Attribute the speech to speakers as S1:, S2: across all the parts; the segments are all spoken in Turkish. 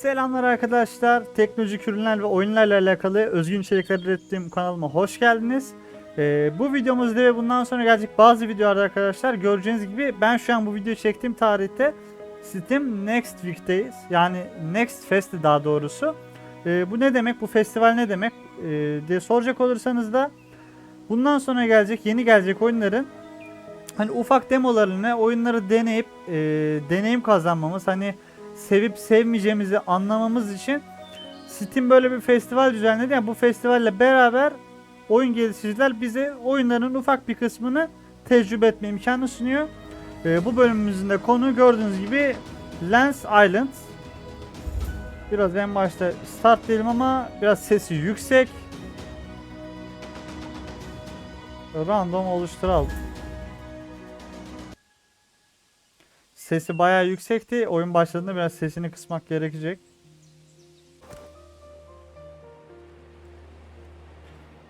S1: Selamlar arkadaşlar. Teknolojik ürünler ve oyunlarla alakalı özgün içerikler ürettiğim kanalıma hoş geldiniz. Ee, bu videomuzda ve bundan sonra gelecek bazı videolarda arkadaşlar göreceğiniz gibi ben şu an bu videoyu çektiğim tarihte Steam Next Week'teyiz. Yani Next Fest'i daha doğrusu. Ee, bu ne demek? Bu festival ne demek? Ee, diye soracak olursanız da bundan sonra gelecek yeni gelecek oyunların hani ufak demolarını oyunları deneyip e, deneyim kazanmamız hani sevip sevmeyeceğimizi anlamamız için Steam böyle bir festival düzenledi. Yani bu festivalle beraber oyun geliştiriciler bize oyunların ufak bir kısmını tecrübe etme imkanı sunuyor. Ee, bu bölümümüzün de konu gördüğünüz gibi Lens Island. Biraz en başta start diyelim ama biraz sesi yüksek. Random oluşturalım. Sesi bayağı yüksekti. Oyun başladığında biraz sesini kısmak gerekecek.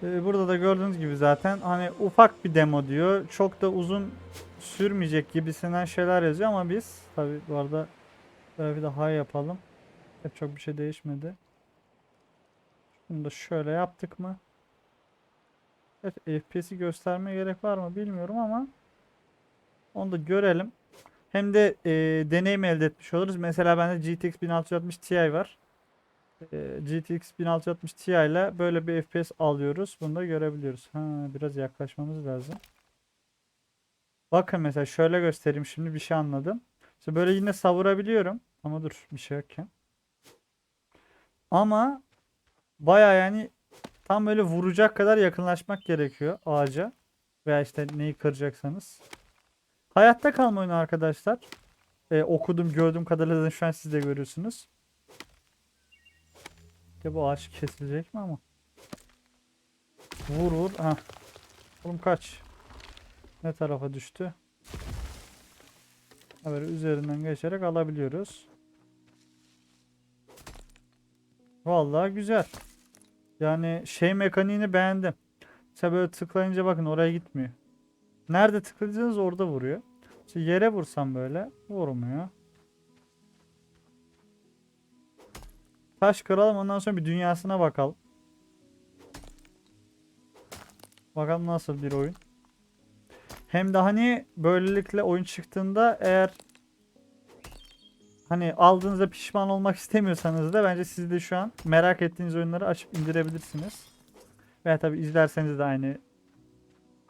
S1: Ee, Burada da gördüğünüz gibi zaten hani ufak bir demo diyor. Çok da uzun sürmeyecek gibisinden şeyler yazıyor ama biz tabi bu arada bir daha yapalım. Hep çok bir şey değişmedi. Bunu da şöyle yaptık mı? Evet FPS'i göstermeye gerek var mı bilmiyorum ama onu da görelim. Hem de e, deneyim elde etmiş oluruz. Mesela bende GTX 1660 Ti var. E, GTX 1660 Ti ile böyle bir FPS alıyoruz. Bunu da görebiliyoruz. Ha, biraz yaklaşmamız lazım. Bakın mesela şöyle göstereyim şimdi bir şey anladım. İşte böyle yine savurabiliyorum. Ama dur bir şey yokken. Ama baya yani tam böyle vuracak kadar yakınlaşmak gerekiyor ağaca. Veya işte neyi kıracaksanız. Hayatta kalma oyunu arkadaşlar. Ee, okudum gördüğüm kadarıyla da şu an siz de görüyorsunuz. Ya bu ağaç kesilecek mi ama? Vur vur. Ha. Oğlum kaç. Ne tarafa düştü? Ha, Böyle üzerinden geçerek alabiliyoruz. Vallahi güzel. Yani şey mekaniğini beğendim. Mesela böyle tıklayınca bakın oraya gitmiyor. Nerede tıklayacağınız orada vuruyor. İşte yere vursam böyle vurmuyor. Taş kıralım ondan sonra bir dünyasına bakalım. Bakalım nasıl bir oyun. Hem de hani böylelikle oyun çıktığında eğer hani aldığınızda pişman olmak istemiyorsanız da bence siz de şu an merak ettiğiniz oyunları açıp indirebilirsiniz. Veya tabi izlerseniz de aynı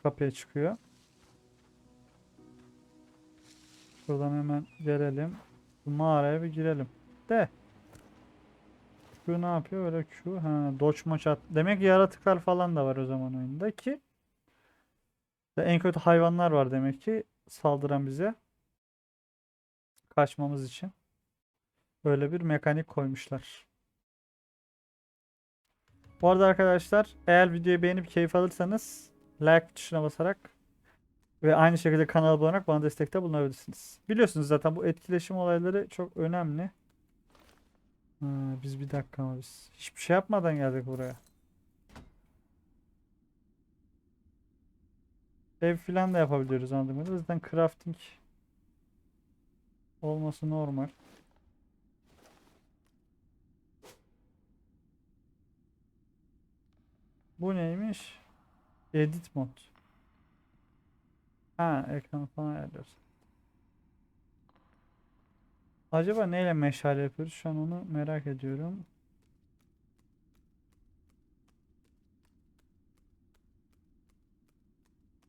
S1: kapıya çıkıyor. Şuradan hemen gelelim. Bu mağaraya bir girelim. De. Q ne yapıyor? Öyle Q. Ha, dodge maç at. Demek yaratıklar falan da var o zaman oyunda ki. En kötü hayvanlar var demek ki saldıran bize. Kaçmamız için. Böyle bir mekanik koymuşlar. Bu arada arkadaşlar eğer videoyu beğenip keyif alırsanız like tuşuna basarak ve aynı şekilde abone olarak bana destekte bulunabilirsiniz. Biliyorsunuz zaten bu etkileşim olayları çok önemli. Ha, biz bir dakika ama biz hiçbir şey yapmadan geldik buraya. Ev filan da yapabiliyoruz anladığım kadarıyla. Zaten crafting olması normal. Bu neymiş? Edit mod. Ha ekranı falan ayarlıyoruz. Acaba neyle meşale yapıyoruz? Şu an onu merak ediyorum.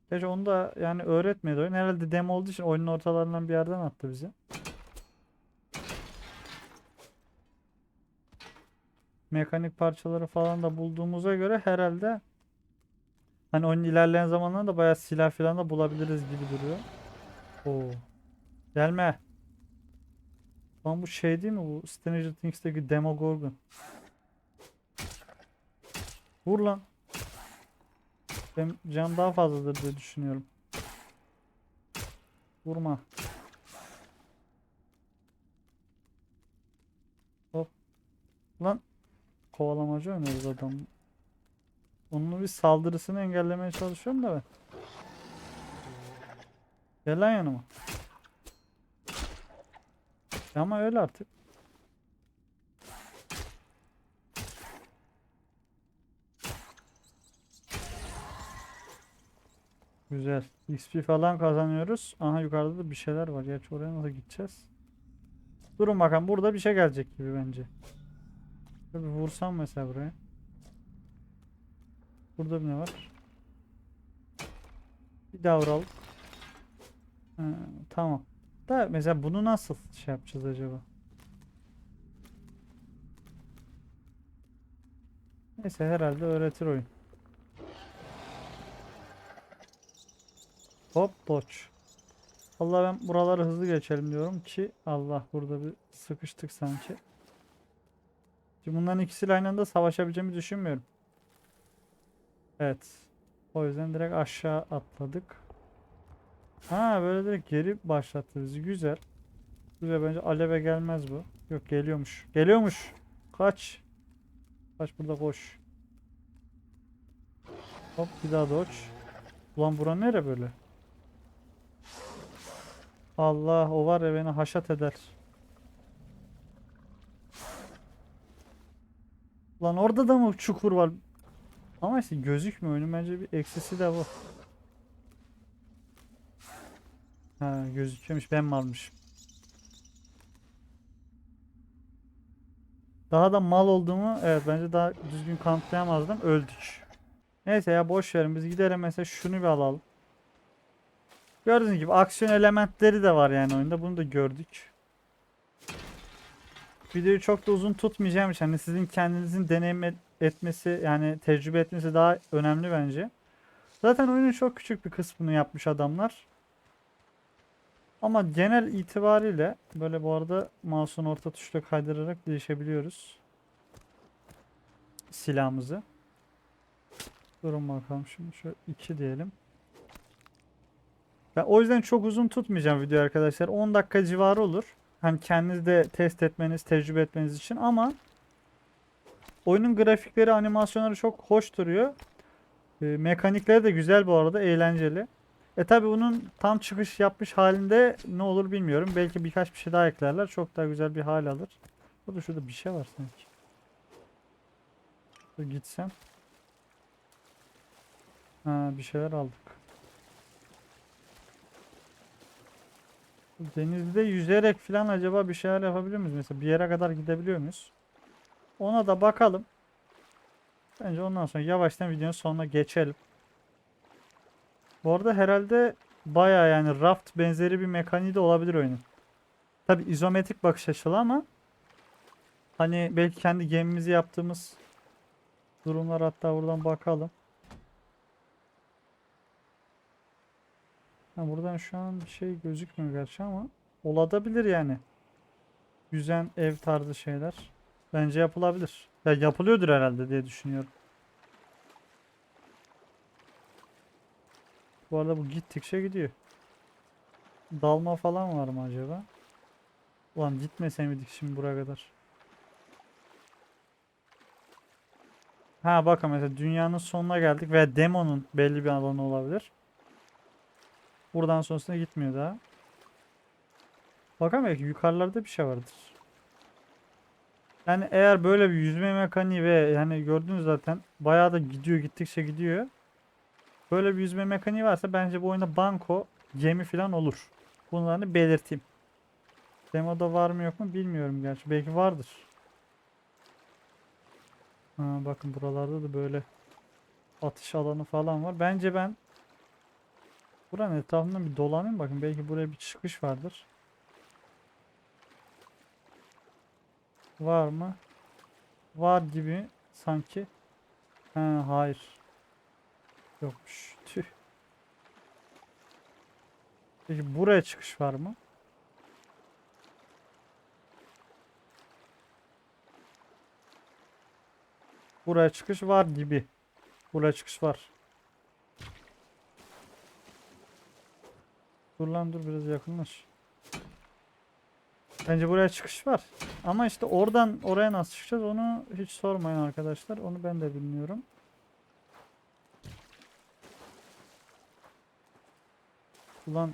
S1: Gerçi onu da yani öğretmedi oyun. Herhalde demo olduğu için oyunun ortalarından bir yerden attı bizi. Mekanik parçaları falan da bulduğumuza göre herhalde Hani oyunun ilerleyen zamanlarında bayağı silah falan da bulabiliriz gibi duruyor. Oo. Gelme. Lan bu şey değil mi bu Stranger Things'teki Demogorgon? Vur lan. Benim can daha fazladır diye düşünüyorum. Vurma. Hop. Lan. Kovalamacı oynuyoruz adam. Onun bir saldırısını engellemeye çalışıyorum da ben. Gel lan yanıma. Ama öyle artık. Güzel. XP falan kazanıyoruz. Aha yukarıda da bir şeyler var. Gerçi oraya nasıl gideceğiz? Durun bakalım. Burada bir şey gelecek gibi bence. Tabii vursam mesela buraya. Burada ne var? Bir daha vuralım. Ha, tamam. Da mesela bunu nasıl şey yapacağız acaba? Neyse herhalde öğretir oyun. Hop dodge. Allah ben buraları hızlı geçelim diyorum ki Allah burada bir sıkıştık sanki. Şimdi bunların ikisiyle aynı anda savaşabileceğimi düşünmüyorum. Evet. O yüzden direkt aşağı atladık. Ha böyle direkt geri başlattı bizi. Güzel. Güzel bence aleve gelmez bu. Yok geliyormuş. Geliyormuş. Kaç. Kaç burada koş. Hop bir daha dodge. Ulan bura nere böyle? Allah o var ya beni haşat eder. Lan orada da mı çukur var? Ama işte gözükmüyor oyunun bence bir eksisi de bu. Ha gözüküyormuş ben mi almışım? Daha da mal olduğumu evet bence daha düzgün kanıtlayamazdım. Öldük. Neyse ya boş verin biz gidelim mesela şunu bir alalım. Gördüğünüz gibi aksiyon elementleri de var yani oyunda. Bunu da gördük. Videoyu çok da uzun tutmayacağım için hani sizin kendinizin deneyim etmesi yani tecrübe etmesi daha önemli bence. Zaten oyunun çok küçük bir kısmını yapmış adamlar. Ama genel itibariyle böyle bu arada mouse'un orta tuşla kaydırarak değişebiliyoruz. Silahımızı. Durun bakalım şimdi şöyle 2 diyelim. Ben o yüzden çok uzun tutmayacağım video arkadaşlar. 10 dakika civarı olur. Hani kendiniz de test etmeniz, tecrübe etmeniz için ama oyunun grafikleri, animasyonları çok hoş duruyor. Ee, mekanikleri de güzel bu arada, eğlenceli. E tabi bunun tam çıkış yapmış halinde ne olur bilmiyorum. Belki birkaç bir şey daha eklerler. Çok daha güzel bir hal alır. Burada şurada bir şey var sanki. Dur gitsem. Ha bir şeyler aldık. Denizde yüzerek falan acaba bir şeyler yapabiliyor muyuz? Mesela bir yere kadar gidebiliyor muyuz? Ona da bakalım. Bence ondan sonra yavaştan videonun sonuna geçelim. Bu arada herhalde baya yani raft benzeri bir mekaniği de olabilir oyunun. Tabi izometrik bakış açılı ama hani belki kendi gemimizi yaptığımız durumlar hatta buradan bakalım. Ha, buradan şu an bir şey gözükmüyor gerçi ama olabilir yani. Yüzen ev tarzı şeyler. Bence yapılabilir. Ya yapılıyordur herhalde diye düşünüyorum. Bu arada bu gittikçe gidiyor. Dalma falan var mı acaba? Ulan gitmese miydik şimdi buraya kadar? Ha bakın mesela dünyanın sonuna geldik ve demonun belli bir alanı olabilir. Buradan sonrasına gitmiyor daha. Bakalım belki yukarılarda bir şey vardır. Yani eğer böyle bir yüzme mekaniği ve yani gördünüz zaten bayağı da gidiyor gittikçe gidiyor. Böyle bir yüzme mekaniği varsa bence bu oyunda banko gemi falan olur. Bunları belirteyim. Demoda var mı yok mu bilmiyorum gerçi. Belki vardır. Ha, bakın buralarda da böyle atış alanı falan var. Bence ben buranın etrafından bir dolanayım bakın. Belki buraya bir çıkış vardır. Var mı? Var gibi sanki. Ha, hayır. Yokmuş. Tüh. Peki buraya çıkış var mı? Buraya çıkış var gibi. Buraya çıkış var. Dur lan dur biraz yakınlaş. Bence buraya çıkış var. Ama işte oradan oraya nasıl çıkacağız onu hiç sormayın arkadaşlar. Onu ben de bilmiyorum. Ulan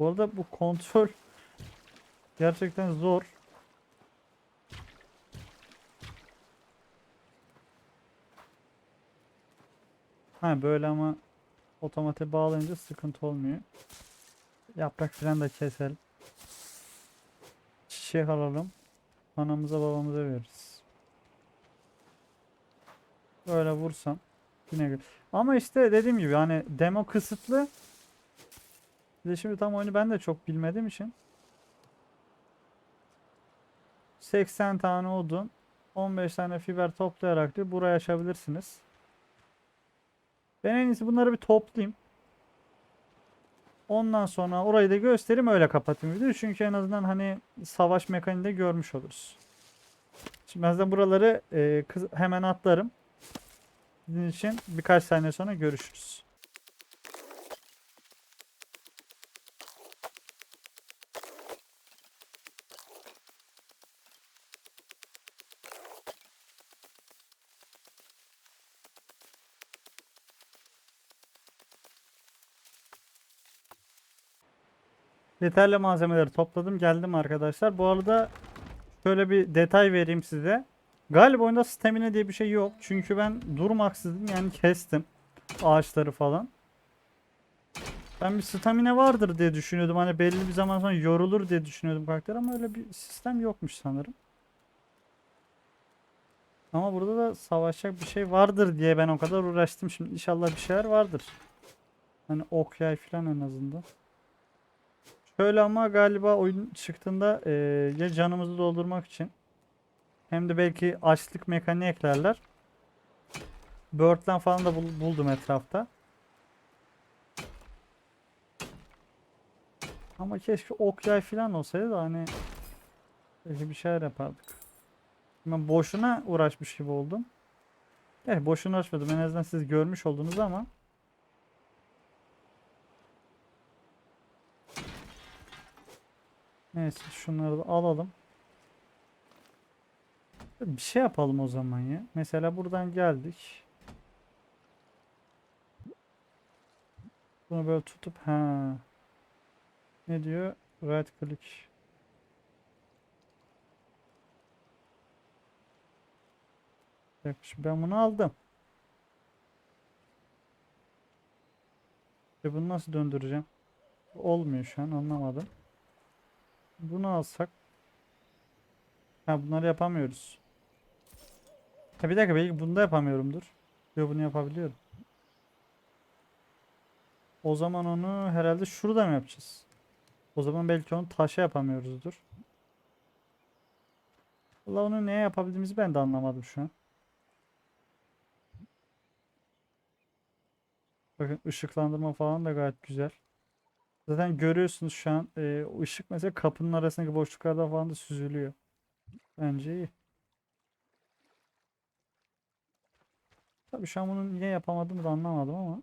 S1: Bu arada bu kontrol gerçekten zor. Ha böyle ama otomatiğe bağlayınca sıkıntı olmuyor. Yaprak falan da keselim. Çiçek alalım. Anamıza babamıza veririz. Böyle vursam yine Ama işte dediğim gibi hani demo kısıtlı. Bir de şimdi tam oyunu ben de çok bilmediğim için 80 tane odun 15 tane fiber toplayarak da burayı açabilirsiniz. Ben en iyisi bunları bir toplayayım. Ondan sonra orayı da göstereyim öyle kapatayım videoyu. Çünkü en azından hani savaş mekaniğini de görmüş oluruz. Şimdi ben de buraları e, hemen atlarım. Sizin için birkaç saniye sonra görüşürüz. Yeterli malzemeleri topladım geldim arkadaşlar. Bu arada şöyle bir detay vereyim size. Galiba oyunda stamina diye bir şey yok. Çünkü ben durmaksızın yani kestim ağaçları falan. Ben bir stamina vardır diye düşünüyordum. Hani belli bir zaman sonra yorulur diye düşünüyordum karakter ama öyle bir sistem yokmuş sanırım. Ama burada da savaşacak bir şey vardır diye ben o kadar uğraştım. Şimdi inşallah bir şeyler vardır. Hani ok yay falan en azından. Şöyle ama galiba oyun çıktığında eee, ya canımızı doldurmak için hem de belki açlık mekaniği eklerler. Bird'den falan da bul- buldum etrafta. Ama keşke ok yay falan olsaydı da hani belki bir şeyler yapardık. Ben boşuna uğraşmış gibi oldum. Evet boşuna uğraşmadım. En azından siz görmüş oldunuz ama Neyse şunları da alalım. Bir şey yapalım o zaman ya. Mesela buradan geldik. Bunu böyle tutup ha. Ne diyor? Right click. Şimdi ben bunu aldım. E bunu nasıl döndüreceğim? Olmuyor şu an anlamadım. Bunu alsak. Ha bunları yapamıyoruz. Ha bir dakika belki bunu da yapamıyorumdur. Yok bunu yapabiliyorum. O zaman onu herhalde şurada mı yapacağız? O zaman belki onu taşa yapamıyoruzdur. Valla onu neye yapabildiğimizi ben de anlamadım şu an. Bakın ışıklandırma falan da gayet güzel. Zaten görüyorsunuz şu an e, ışık mesela kapının arasındaki boşluklarda falan da süzülüyor. Bence iyi. Tabii şu an bunu niye yapamadığımı da anlamadım ama.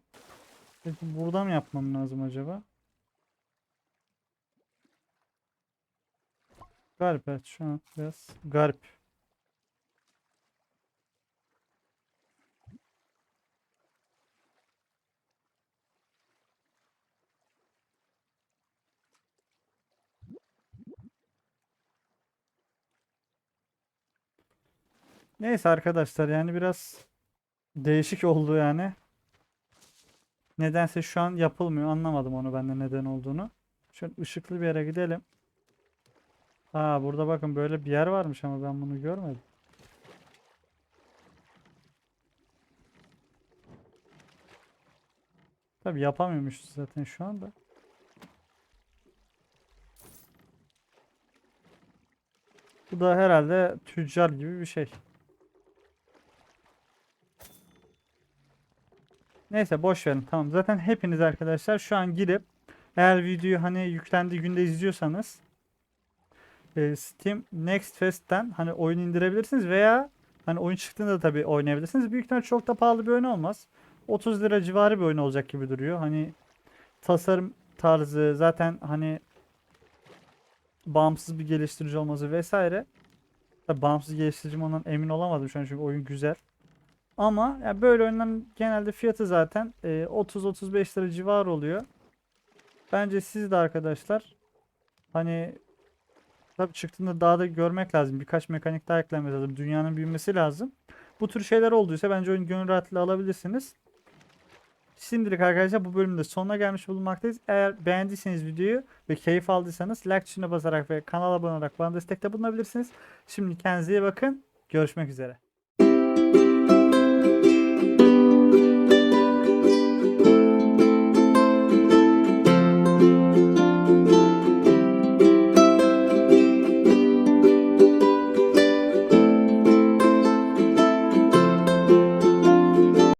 S1: Peki burada mı yapmam lazım acaba? Garip evet şu an biraz garip. Neyse arkadaşlar yani biraz değişik oldu yani. Nedense şu an yapılmıyor. Anlamadım onu bende neden olduğunu. Şöyle ışıklı bir yere gidelim. Aa burada bakın böyle bir yer varmış ama ben bunu görmedim. Tabi yapamıyormuşuz zaten şu anda. Bu da herhalde tüccar gibi bir şey. Neyse boş verin. Tamam. Zaten hepiniz arkadaşlar şu an girip eğer videoyu hani yüklendiği günde izliyorsanız e, Steam Next Fest'ten hani oyun indirebilirsiniz veya hani oyun çıktığında da tabii oynayabilirsiniz. Büyük ihtimal çok da pahalı bir oyun olmaz. 30 lira civarı bir oyun olacak gibi duruyor. Hani tasarım tarzı zaten hani bağımsız bir geliştirici olması vesaire. Tabii bağımsız geliştirici ondan emin olamadım şu an çünkü oyun güzel. Ama ya böyle oyunların genelde fiyatı zaten e, 30-35 lira civarı oluyor. Bence siz de arkadaşlar hani tabii çıktığında daha da görmek lazım. Birkaç mekanik daha eklenmesi lazım. Dünyanın büyümesi lazım. Bu tür şeyler olduysa bence oyun gönül rahatlığıyla alabilirsiniz. Şimdilik arkadaşlar bu bölümde sonuna gelmiş bulunmaktayız. Eğer beğendiyseniz videoyu ve keyif aldıysanız like tuşuna basarak ve kanala abone olarak bana destekte bulunabilirsiniz. Şimdi kendinize iyi bakın. Görüşmek üzere.